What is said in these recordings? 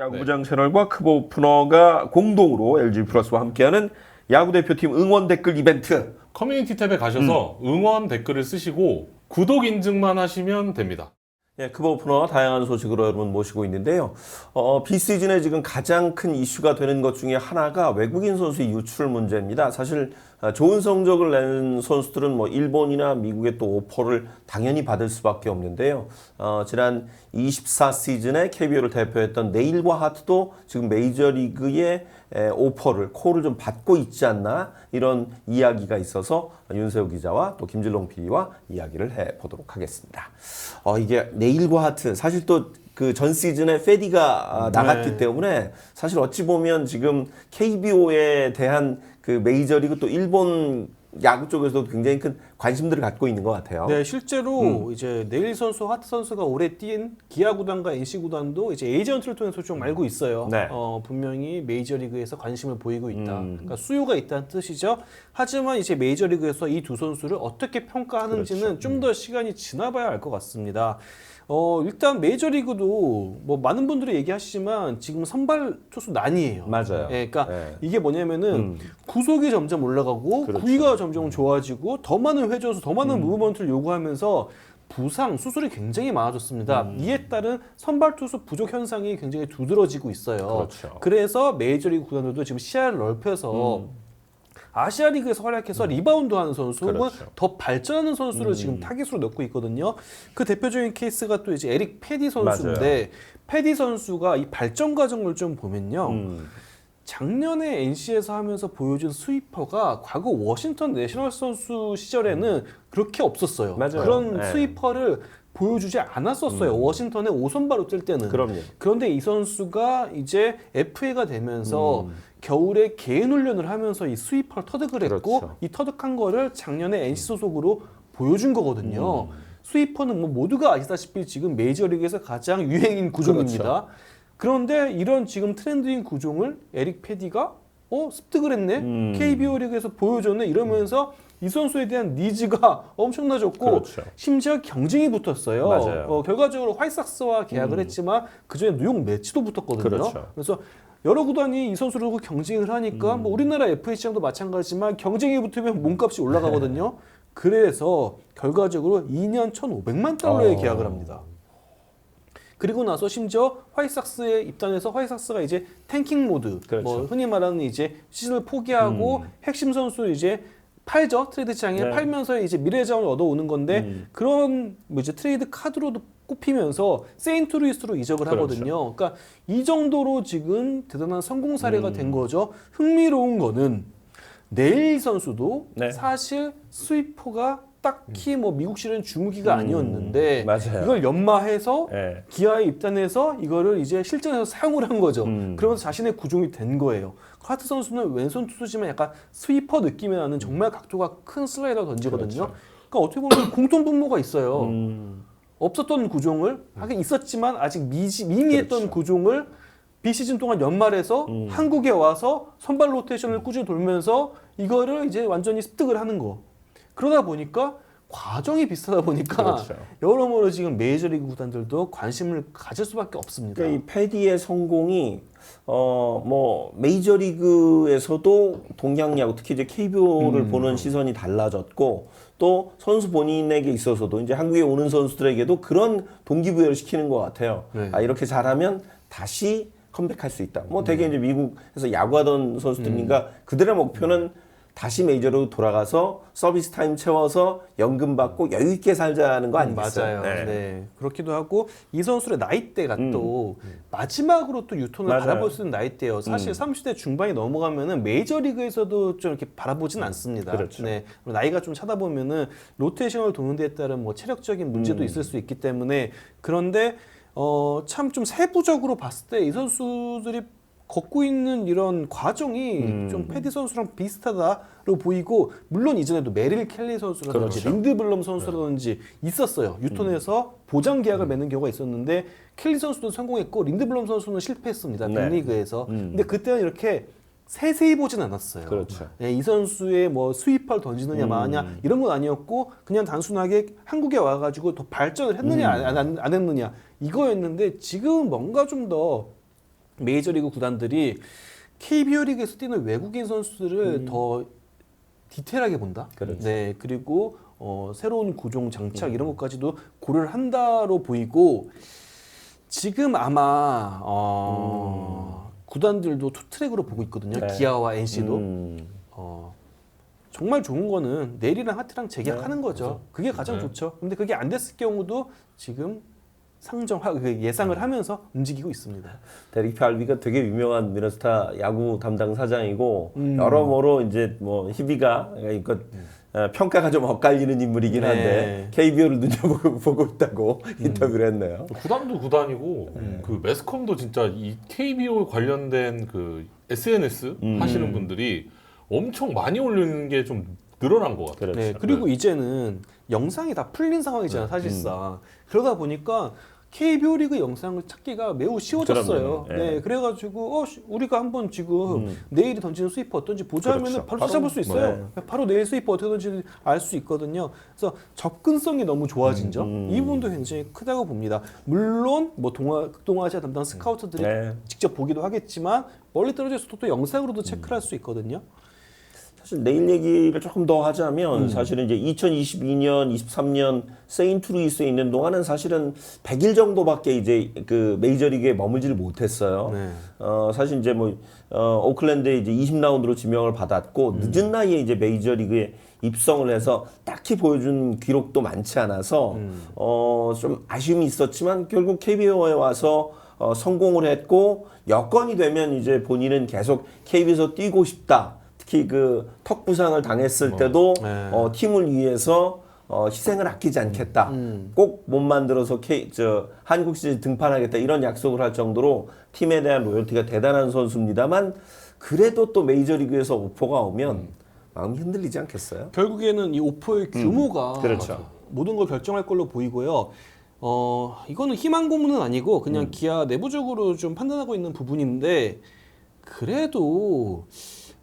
야구부장 채널과 크보 오프너가 공동으로 LG 플러스와 함께하는 야구 대표팀 응원 댓글 이벤트. 커뮤니티 탭에 가셔서 응원 댓글을 쓰시고 구독 인증만 하시면 됩니다. 예, 크보 오프너 다양한 소식으로 여러분 모시고 있는데요. 어, 비시즌에 지금 가장 큰 이슈가 되는 것 중에 하나가 외국인 선수의 유출 문제입니다. 사실 아, 좋은 성적을 낸 선수들은 뭐 일본이나 미국의 또 오퍼를 당연히 받을 수밖에 없는데요. 어, 지난 24 시즌에 KBO를 대표했던 네일과 하트도 지금 메이저리그의 에, 오퍼를 콜을 좀 받고 있지 않나 이런 이야기가 있어서 윤세호 기자와 또 김진롱 PD와 이야기를 해 보도록 하겠습니다. 어, 이게 네일과 하트 사실 또 그 전 시즌에 페디가 아, 나갔기 네. 때문에 사실 어찌 보면 지금 KBO에 대한 그 메이저리그 또 일본 야구 쪽에서도 굉장히 큰 관심들을 갖고 있는 것 같아요. 네, 실제로 음. 이제 네일 선수, 하트 선수가 올해 뛴 기아 구단과 NC 구단도 이제 에이전트를 통해서 좀 알고 있어요. 네. 어, 분명히 메이저리그에서 관심을 보이고 있다. 음. 그러니까 수요가 있다는 뜻이죠. 하지만 이제 메이저리그에서 이 두 선수를 어떻게 평가하는지는 그렇죠. 좀더 시간이 지나봐야 알 것 같습니다. 어, 일단 메이저리그도 뭐 많은 분들이 얘기하시지만 지금 선발 투수 난이에요. 맞아요. 예, 그러니까 네. 이게 뭐냐면은 음. 구속이 점점 올라가고 그렇죠. 구위가 점점 좋아지고 더 많은 회전수, 더 많은 음. 무브먼트를 요구하면서 부상 수술이 굉장히 많아졌습니다. 음. 이에 따른 선발 투수 부족 현상이 굉장히 두드러지고 있어요. 그렇죠. 그래서 메이저리그 구단들도 지금 시야를 넓혀서 아시아 리그에서 활약해서 리바운드하는 선수 혹은 음. 그렇죠. 음. 더 발전하는 선수를 지금 타깃으로 넣고 있거든요. 그 대표적인 케이스가 또 이제 에릭 패디 선수인데 패디 선수가 이 발전 과정을 좀 보면요. 음. 작년에 NC에서 하면서 보여준 스위퍼가 과거 워싱턴 내셔널 선수 시절에는 그렇게 없었어요. 맞아요. 그런 네. 스위퍼를 보여주지 않았었어요. 워싱턴에 5선발로 뛸 때는. 그럼요. 그런데 이 선수가 이제 FA가 되면서 음. 겨울에 개인 훈련을 하면서 이 스위퍼를 터득을 했고 그렇죠. 이 터득한 거를 작년에 NC 소속으로 보여준 거거든요. 음. 스위퍼는 뭐 모두가 아시다시피 지금 메이저리그에서 가장 유행인 구종입니다. 그렇죠. 그런데 이런 지금 트렌드인 구종을 에릭 패디가 어 습득을 했네 음. KBO 리그에서 보여줬네 이러면서 이 선수에 대한 니즈가 엄청나졌고 그렇죠. 심지어 경쟁이 붙었어요. 맞아요. 어, 결과적으로 화이삭스와 계약을 음. 했지만 그전에 뉴욕 매치도 붙었거든요. 그렇죠. 그래서 여러 구단이 이 선수를 경쟁을 하니까 음. 뭐 우리나라 FA 시장도 마찬가지지만 경쟁이 붙으면 몸값이 올라가거든요. 그래서 결과적으로 2년 1,500만 달러에 어. 계약을 합니다. 그리고 나서 심지어 화이삭스에 입단해서 화이삭스가 이제 탱킹 모드, 그렇죠. 뭐 흔히 말하는 이제 시즌을 포기하고 음. 핵심 선수 이제 팔죠 트레이드 시장에 네. 팔면서 이제 미래 자원을 얻어오는 건데 음. 그런 뭐 이제 트레이드 카드로도 꼽히면서 세인트루이스로 이적을 그렇죠. 하거든요. 그러니까 이 정도로 지금 대단한 성공 사례가 음. 된 거죠. 흥미로운 거는 네일 선수도 네. 사실 스위퍼가 딱히 뭐 미국 시즌 주무기가 음. 아니었는데 맞아요. 이걸 연마해서 예. 기아에 입단해서 이거를 이제 실전에서 사용을 한 거죠. 음. 그러면서 자신의 구종이 된 거예요. 하트 선수는 왼손 투수지만 약간 스위퍼 느낌이 나는 정말 각도가 큰 슬라이더 던지거든요. 그렇죠. 그러니까 어떻게 보면 공통 분모가 있어요. 음. 없었던 구종을 하긴 있었지만 아직 미지, 미미했던 그렇죠. 구종을 비시즌 동안 연말에서 음. 한국에 와서 선발 로테이션을 꾸준히 돌면서 이거를 이제 완전히 습득을 하는 거. 그러다 보니까 과정이 비슷하다 보니까 그렇죠. 여러모로 지금 메이저리그 구단들도 관심을 가질 수밖에 없습니다. 그러니까 이 패디의 성공이 어 뭐 메이저리그에서도 동양 야구 특히 이제 KBO를 음. 보는 시선이 달라졌고 또 선수 본인에게 있어서도 이제 한국에 오는 선수들에게도 그런 동기부여를 시키는 것 같아요. 네. 아 이렇게 잘하면 다시 컴백할 수 있다. 뭐 대개 이제 미국에서 야구하던 선수들이니까 그들의 목표는 다시 메이저로 돌아가서 서비스 타임 채워서 연금 받고 여유 있게 살자는 거 아니겠어요? 맞아요. 네. 그렇기도 하고 이 선수의 나이대가 음. 또 마지막으로 또 유통을 맞아요. 음. 바라볼 수 있는 나이대예요. 사실 30대 중반이 넘어가면은 메이저 리그에서도 좀 이렇게 바라보진 않습니다. 그렇죠. 네. 나이가 좀 차다 보면은 로테이션을 도는 데에 따른 뭐 체력적인 문제도 음. 있을 수 있기 때문에 그런데 어, 참 좀 세부적으로 봤을 때 이 선수들이 걷고 있는 이런 과정이 음. 좀 패디 선수랑 비슷하다로 보이고 물론 이전에도 메릴 켈리 선수라든지 그렇죠. 린드블럼 선수라든지 있었어요. 유톤에서 보장 계약을 맺는 경우가 있었는데 켈리 선수도 성공했고 린드블럼 선수는 실패했습니다. 네. 빅리그에서. 음. 근데 그때는 이렇게 세세히 보진 않았어요. 그렇죠. 네, 이 선수의 뭐 스위퍼를 던지느냐 음. 마냐 이런 건 아니었고 그냥 단순하게 한국에 와가지고 더 발전을 했느냐 음. 안, 안- 안 했느냐 이거였는데 지금 뭔가 좀더 메이저리그 구단들이 KBO 리그에서 뛰는 외국인 선수들을 더 디테일하게 본다. 음. 그렇죠. 네, 그리고 어, 새로운 구종 장착 이런 것까지도 고려를 한다로 보이고 지금 아마 어, 구단들도 투 트랙으로 보고 있거든요. 네. 기아와 NC도 음. 어, 정말 좋은 거는 내일이랑 하트랑 재계약하는 거죠. 그게 가장 네. 좋죠. 근데 그게 안 됐을 경우도 지금 상정하 그 예상을 하면서 움직이고 있습니다. 데릭 팔비가 되게 유명한 미네소타 야구 담당 사장이고 음. 여러모로 이제 뭐 희비가 그러니까 어, 평가가 좀 엇갈리는 인물이긴 한데 네. KBO를 눈여보고 보고 있다고 인터뷰를 했네요. 구단도 구단이고 그 매스컴도 진짜 이 KBO 관련된 그 SNS 하시는 분들이 엄청 많이 올리는 게 좀 늘어난 것 같아요. 그렇죠. 네, 그리고 이제는 영상이 다 풀린 상황이잖아요, 사실상. 그러다 보니까 KBO 리그 영상을 찾기가 매우 쉬워졌어요. 그럼요. 예. 네, 그래가지고 어, 씨, 우리가 한번 지금 내일이 던지는 스위퍼 어떤지 보자 하면 은 그렇죠. 바로 바로, 찾아볼 수 있어요. 바로 내일 스위퍼 어떻게 던지는지 알 수 있거든요. 그래서 접근성이 너무 좋아진 점, 이 부분도 굉장히 크다고 봅니다. 물론 뭐 동아 동아시아 담당 스카우터들이 네. 직접 보기도 하겠지만 멀리 떨어져 있어도 또 영상으로도 체크를 할 수 있거든요. 사실 내일 얘기를 조금 더 음. 하자면 사실은 이제 2022년, 23년 세인트루이스에 있는 동안은 사실은 100일 정도밖에 이제 그 메이저리그에 머물지를 못했어요. 네. 어 사실 이제 뭐 어, 오클랜드에 이제 20라운드로 지명을 받았고 음. 늦은 나이에 이제 메이저리그에 입성을 해서 딱히 보여준 기록도 많지 않아서 음. 어 좀 아쉬움이 있었지만 결국 KBO에 와서 어, 성공을 했고 여건이 되면 이제 본인은 계속 KBO에서 뛰고 싶다. 특히 그 턱 부상을 당했을 때도 네. 어, 팀을 위해서 어, 희생을 아끼지 않겠다. 꼭못 만들어서 K, 저, 한국 시즌 등판하겠다. 이런 약속을 할 정도로 팀에 대한 로열티가 대단한 선수입니다만 그래도 또 메이저리그에서 오퍼가 오면 마음이 흔들리지 않겠어요? 결국에는 이 오퍼의 규모가 그렇죠. 모든 걸 결정할 걸로 보이고요. 어, 이거는 희망 고문은 아니고 그냥 음. 기아 내부적으로 좀 판단하고 있는 부분인데 그래도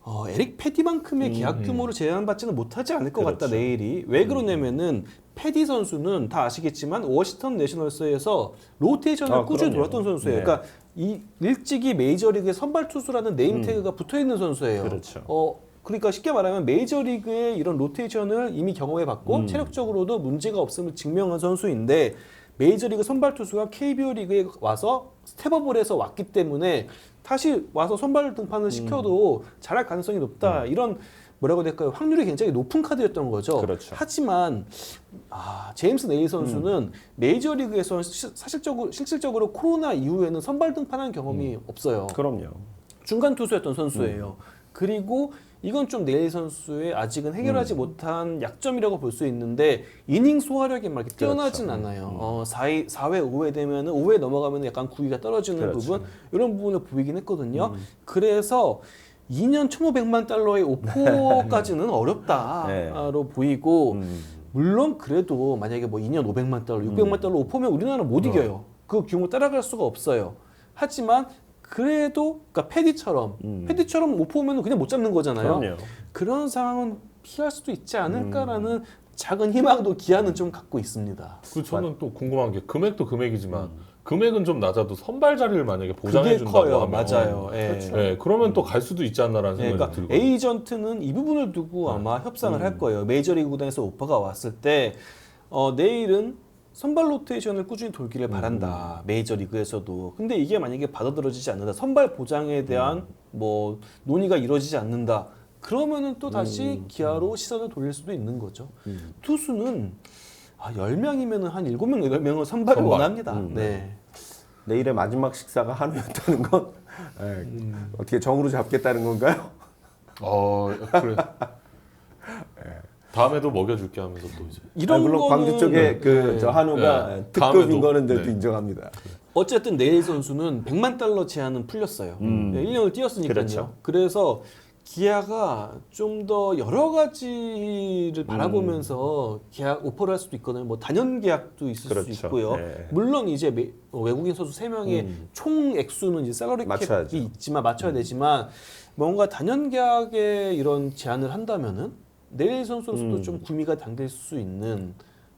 어, 에릭 패디만큼의 계약 규모를 제한받지는 못하지 않을 것 같다 음. 그렇죠. 내일이 왜 그러냐면은 패디 선수는 다 아시겠지만 워싱턴 내셔널스에서 로테이션을 아, 꾸준히 그럼요. 돌았던 선수예요. 네. 음. 그러니까 이 일찍이 메이저리그의 선발 투수라는 네임 태그가 붙어 있는 선수예요. 그렇죠. 어, 그러니까 쉽게 말하면 메이저리그의 이런 로테이션을 이미 경험해 봤고 음. 체력적으로도 문제가 없음을 증명한 선수인데 메이저리그 선발 투수가 KBO 리그에 와서 스텝업을 해서 왔기 때문에 다시 와서 선발 등판을 시켜도 잘할 가능성이 높다. 이런 뭐라고 해야 될까요? 확률이 굉장히 높은 카드였던 거죠. 그렇죠. 하지만 아, 제임스 네이 선수는 메이저리그에서 시- 사실적으로 실질적으로 코로나 이후에는 선발 등판한 경험이 없어요. 그럼요. 중간 투수였던 선수예요. 그리고 이건 좀 네일 선수의 아직은 해결하지 못한 약점이라고 볼 수 있는데 이닝 소화력이 막 이렇게 뛰어나진 않아요. 어, 4회, 4회, 5회 되면은 5회 넘어가면 약간 구위가 떨어지는 그렇죠. 부분 이런 부분을 보이긴 했거든요. 그래서 2년 1,500만 달러의 오퍼까지는 어렵다로 네. 보이고 음. 물론 그래도 만약에 뭐 2년 500만 달러, 600만 달러 오퍼면 우리나라는 못 이겨요. 그 규모 따라갈 수가 없어요. 하지만 그래도 그러니까 패디처럼 패디처럼 오퍼면 그냥 못 잡는 거잖아요. 그럼요. 그런 상황은 피할 수도 있지 않을까라는 작은 희망도 기아는 좀 갖고 있습니다. 그 저는 또 궁금한 게 금액도 금액이지만 금액은 좀 낮아도 선발 자리를 만약에 보장해 그게 준다고 커요. 하면 맞아요. 예. 예, 그러면 또 갈 수도 있지 않나라는 네, 생각이 그러니까 들고. 에이전트는 이 부분을 두고 아마 협상을 할 거예요. 메이저리그 구단에서 오퍼가 왔을 때 어, 내일은 선발 로테이션을 꾸준히 돌기를 바란다. 메이저 리그에서도. 근데 이게 만약에 받아들여지지 않는다. 선발 보장에 대한 뭐 논의가 이루어지지 않는다. 그러면은 또 다시 기아로 시선을 돌릴 수도 있는 거죠. 투수는 아, 10명이면 한 7명, 8명은 선발을 선발. 원합니다. 네. 내일의 마지막 식사가 한우였다는 건 에, 어떻게 정으로 잡겠다는 건가요? 어, 그래. 다음에도 먹여줄게 하면서 또 이제. 이런 아니, 물론 거는 광주 쪽에 그 네. 저 한우가 네. 특급인 다음에도. 거는 저도 네. 인정합니다. 어쨌든 네일 선수는 100만 달러 제한은 풀렸어요. 네, 1년을 뛰었으니까요. 그렇죠. 그래서 기아가 좀 더 여러 가지를 바라보면서 계약 오퍼를 할 수도 있거든요. 뭐 단연 계약도 있을 그렇죠. 수 있고요. 네. 물론 이제 매- 어, 외국인 선수 3명의 총 액수는 이제 살러리 맞춰야죠. 캡이 있지만 맞춰야 되지만 뭔가 단연 계약에 이런 제한을 한다면은 네일 선수로서도 좀 구미가 당길 수 있는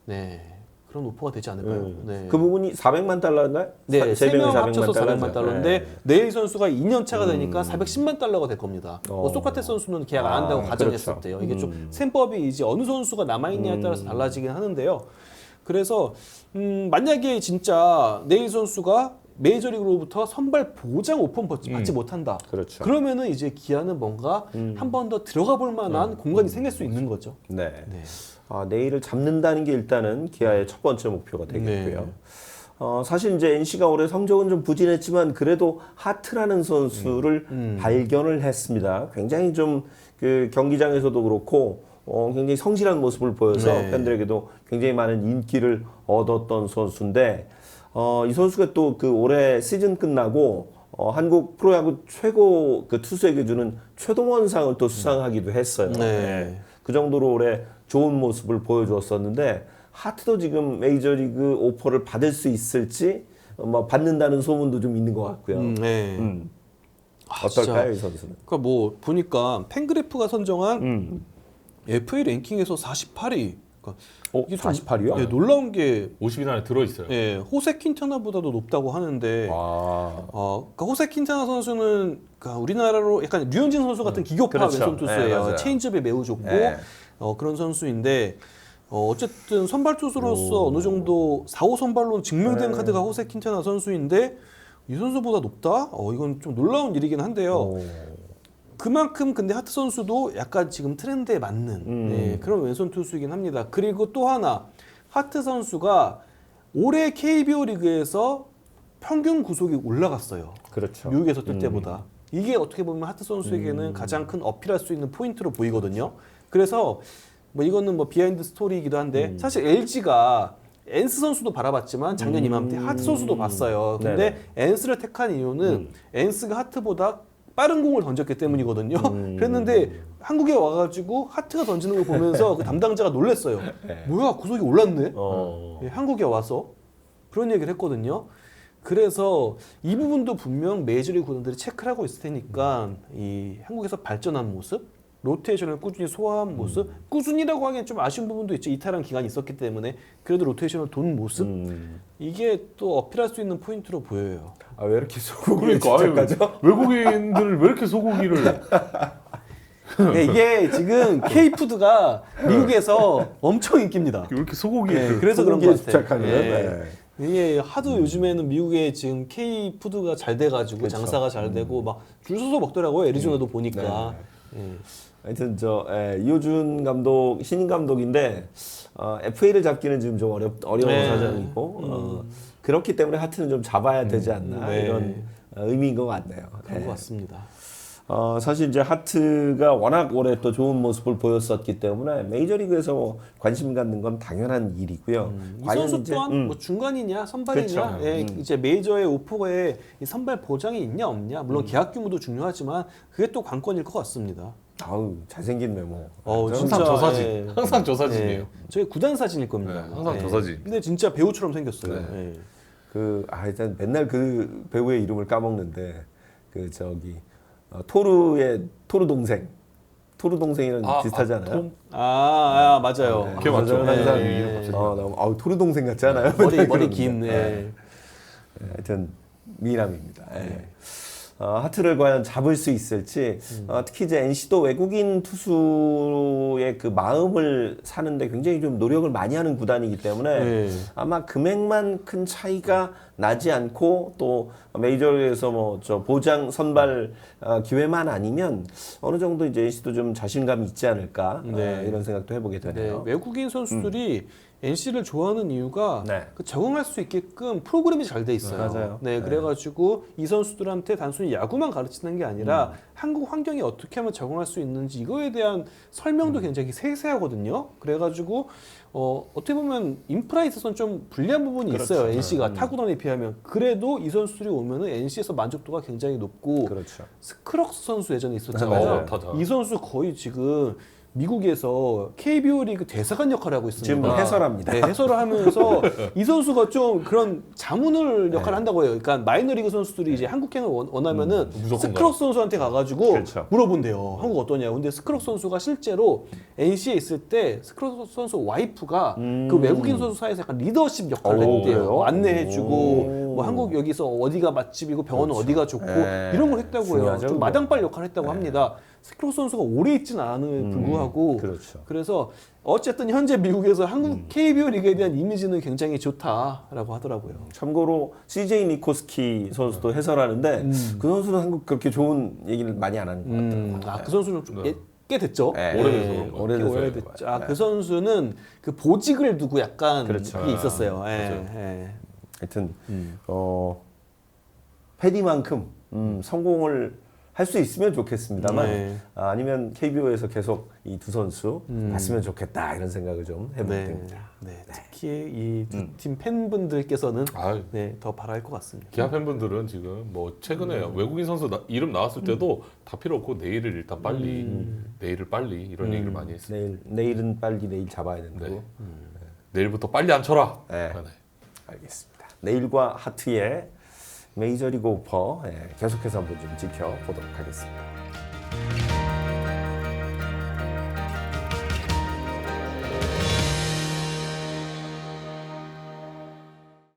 네. 그런 오퍼가 되지 않을까요? 음. 네. 그 부분이 400만 달러인가요? 네, 세 명 합쳐서 400만 달러죠. 달러인데 네. 네일 선수가 2년 차가 되니까 410만 달러가 될 겁니다. 어. 뭐 소크라테스 선수는 계약 안 한다고 아, 가정했을 그렇죠. 때요. 이게 좀 셈법이 이제 어느 선수가 남아 있냐에 따라서 달라지긴 하는데요. 그래서 음, 만약에 진짜 네일 선수가 메이저리그로부터 선발 보장 오픈 받지 받지 못한다. 그렇죠. 그러면은 이제 기아는 뭔가 한 번 더 들어가 볼 만한 공간이 생길 수 있는 거죠. 네. 네. 아, 내일을 잡는다는 게 일단은 기아의 첫 번째 목표가 되겠고요. 네. 어, 사실 이제 NC가 올해 성적은 좀 부진했지만 그래도 하트라는 선수를 음. 발견을 했습니다. 굉장히 좀 그 경기장에서도 그렇고 어, 굉장히 성실한 모습을 보여서 네. 팬들에게도 굉장히 많은 인기를 얻었던 선수인데 어, 이 선수가 또 그 올해 시즌 끝나고 어, 한국 프로야구 최고 그 투수에게 주는 최동원상을 또 수상하기도 했어요. 네. 그 정도로 올해 좋은 모습을 보여주었었는데 하트도 지금 메이저리그 오퍼를 받을 수 있을지 어, 뭐 받는다는 소문도 좀 있는 것 같고요. 음, 네. 음. 아, 어떨까요, 진짜. 이 선수는? 그러니까 뭐 보니까 팬그래프가 선정한 음. FA 랭킹에서 48위. 그러니까 어, 이게 좀 48위요? 예, 놀라운 게 50인 안에 들어 있어요. 예, 호세 킨타나보다도 높다고 하는데 와. 어, 그러니까 호세 킨타나 선수는 그러니까 우리나라로 약간 류현진 선수 같은 기교파 그렇죠. 왼손 네, 투수예요. 맞아요. 체인지업이 매우 좋고 네. 어, 그런 선수인데 어, 어쨌든 선발 투수로서 어느 정도 4, 5 선발로 증명된 네. 카드가 호세 킨타나 선수인데 이 선수보다 높다? 어, 이건 좀 놀라운 일이긴 한데요. 오. 그만큼 근데 하트 선수도 약간 지금 트렌드에 맞는 음. 네, 그런 왼손 투수이긴 합니다. 그리고 또 하나 하트 선수가 올해 KBO 리그에서 평균 구속이 올라갔어요. 그렇죠. 미국에서 뛸 때보다. 이게 어떻게 보면 하트 선수에게는 가장 큰 어필할 수 있는 포인트로 보이거든요. 그래서 뭐 이거는 뭐 비하인드 스토리이기도 한데 사실 LG가 엔스 선수도 바라봤지만 작년 이맘때 하트 선수도 봤어요. 근데 엔스를 택한 이유는 엔스가 하트보다 빠른 공을 던졌기 때문이거든요. 그랬는데 한국에 와가지고 하트가 던지는 걸 보면서 그 담당자가 놀랬어요. 뭐야 구속이 올랐네. 어. 예, 한국에 와서 그런 얘기를 했거든요. 그래서 이 부분도 분명 메이저리그 구단들이 체크를 하고 있을 테니까 이 한국에서 발전한 모습, 로테이션을 꾸준히 소화한 모습, 꾸준히라고 하기엔 좀 아쉬운 부분도 있죠. 이탈한 기간이 있었기 때문에 그래도 로테이션을 돈 모습 음. 이게 또 어필할 수 있는 포인트로 보여요. 아, 왜 이렇게 소고기를 그러니까? 외국인들을 왜 이렇게 소고기를 네, 이게 지금 K 푸드가 미국에서 엄청 인기입니다. 왜 이렇게 소고기를 네, 그래서 그런 것 같아요. 네. 이게 하도 요즘에는 미국에 지금 K 푸드가 잘 돼가지고 그렇죠. 장사가 잘 되고 막 줄 서서 먹더라고요. 애리조나도 보니까. 예. 하여튼 저 예, 이호준 감독 신인 감독인데 어, FA를 잡기는 지금 좀 어렵 어려운 네. 사정이고 어, 그렇기 때문에 하트는 좀 잡아야 되지 않나 네. 이런 어, 의미인 것 같네요. 그런 예. 것 같습니다. 어, 사실 이제 하트가 워낙 올해 또 좋은 모습을 보였었기 때문에 메이저리그에서 뭐 관심 갖는 건 당연한 일이고요. 이 선수 또한 음, 뭐 중간이냐 선발이냐 그렇죠. 예, 이제 메이저의 오퍼에 이 선발 보장이 있냐 없냐 음. 물론 계약 규모도 중요하지만 그게 또 관건일 것 같습니다. 아우 잘생긴 외모. 어, 완전 진짜, 항상 저 사진, 예. 항상 저 사진이에요. 예. 저희 구단 사진일 겁니다. 네, 항상 예. 저 사진. 근데 진짜 배우처럼 생겼어요. 네. 예. 그, 아, 일단 맨날 그 배우의 이름을 까먹는데, 그, 저기, 어, 토르의, 토르 동생. 토르 동생이랑 아, 비슷하지 아, 않아요? 톰? 아, 아 맞아요. 네. 그게 맞죠. 저는 항상, 네. 이름 갑자기 어, 너무, 아우, 토르 동생 같지 않아요? 머리 머리. 긴. 네. 예. 네, 하여튼, 미남입니다. 예. 어, 하트를 과연 잡을 수 있을지, 어, 특히 이제 NC도 외국인 투수의 그 마음을 사는데 굉장히 좀 노력을 많이 하는 구단이기 때문에 네. 아마 금액만 큰 차이가 나지 않고 또 메이저에서 뭐 저 보장 선발 어, 기회만 아니면 어느 정도 이제 NC도 좀 자신감이 있지 않을까 네. 어, 이런 생각도 해보게 네, 되네요. 외국인 선수들이 NC를 좋아하는 이유가 네. 그 적응할 수 있게끔 프로그램이 잘 돼 있어요. 맞아요. 네, 네. 그래가지고 이 선수들한테 단순히 야구만 가르치는 게 아니라 한국 환경에 어떻게 하면 적응할 수 있는지 이거에 대한 설명도 굉장히 세세하거든요. 그래가지고 어, 어떻게 보면 인프라에 있어서는 좀 불리한 부분이 그렇죠. 있어요. NC가 음. 타구단에 비하면 그래도 이 선수들이 오면은 NC에서 만족도가 굉장히 높고 그렇죠. 스크럭스 선수 예전에 네, 있었잖아요. 타자. 이 선수 거의 지금 미국에서 KBO 리그 대사관 역할을 하고 있습니다. 지금 해설합니다. 네, 해설을 하면서 이 선수가 좀 그런 자문을 역할을 네. 한다고 해요. 그러니까 마이너리그 선수들이 이제 한국행을 원- 원하면은 무조건 스크럭 선수한테 가가지고 음, 그렇죠. 물어본대요. 한국 어떠냐. 근데 스크럭 선수가 실제로 NC에 있을 때 스크럭 선수 와이프가 그 외국인 선수 사이에서 약간 리더십 역할을 음. 오, 했대요. 그래요? 안내해주고 오. 뭐 한국 여기서 어디가 맛집이고 병원은 어디가 좋고 네. 이런 걸 했다고 해요. 좀. 마당발 역할을 했다고 합니다. 스크럭 선수가 오래 있지는 않은 불구하고 그렇죠. 그래서 어쨌든 현재 미국에서 한국 KBO 리그에 대한 이미지는 굉장히 좋다라고 하더라고요. 참고로 CJ 니코스키 선수도 해설하는데 음. 그 선수는 한국 그렇게 좋은 얘기를 많이 안 하는 것 같아요. 음, 아, 그 선수는 좀 네. 예- 꽤 됐죠. 네. 오래돼서 그런 거. 오래돼서 그런 오래됐죠. 거예요. 아, 그 선수는 그 보직을 두고 약간 그렇죠. 그게 있었어요. 예. 예. 하여튼 어 패디만큼 음, 성공을 할 수 있으면 좋겠습니다만 네. 아, 아니면 KBO에서 계속 이 두 선수 봤으면 좋겠다 이런 생각을 좀 해보게 네. 됩니다. 네. 특히 이 두 팀 팬분들께서는 아, 네, 더 바랄 것 같습니다. 기아 팬분들은 지금 뭐 최근에 음. 외국인 선수 나- 이름 나왔을 때도 다 필요 없고 내일을 일단 빨리 음. 내일을 빨리 이런 얘기를 많이 했어요. 내일 내일은 빨리 내일 잡아야 된다고. 네. 내일부터 빨리 안 쳐라. 네. 아, 네. 알겠습니다. 내일과 하트의 메이저리그 오퍼 예, 계속해서 한번 좀 지켜보도록 하겠습니다.